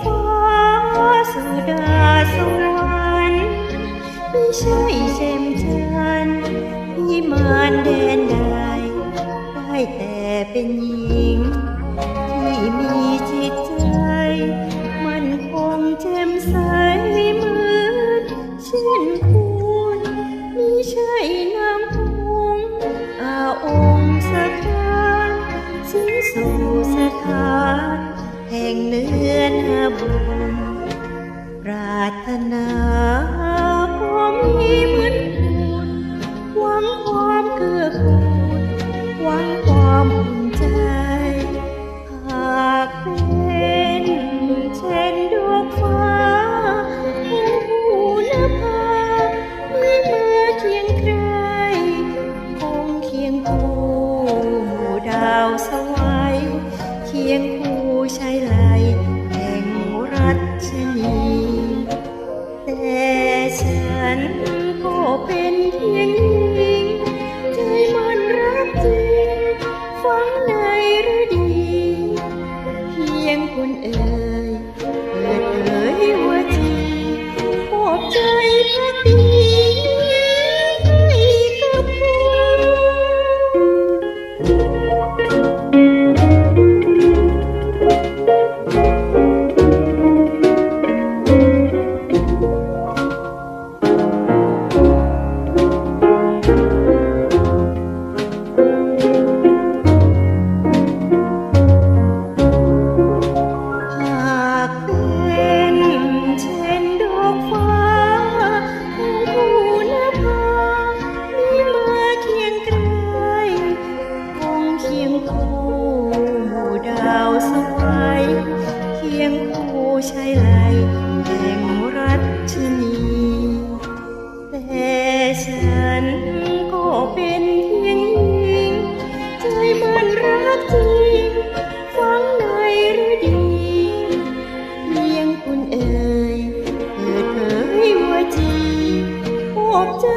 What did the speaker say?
ฟ้าสุดาสวรรค์ไม่ใช่เช่มจันทร์พิมานแดนใดได้แต่เป็นหญิง ที่มีจิตใจ มันคงแจ่มใสเหมือนเช่นคุณมิใช่น้ำพงอาองค์สถานสิ้นสู่สถาน แห่งเนื้อนาบุญปรารถนาพอมีเหมือนคุณหวังความเกื้อกูลหวังความอุ่นใจ หากเป็นเช่นดวงฟ้าผู้นภาไม่มาเคียงใคร คงเคียงคู่หมู่ดาวสวัยเคียงคู่ ชายไหลแห ใช่ไหลเก่งรัชนีแต่ฉันก็เป็นเพียงใจมันรักจริงฟังในหรือดีเลี้ยงคุณเอ่ยเปิดเผยหัวจีปอบใจ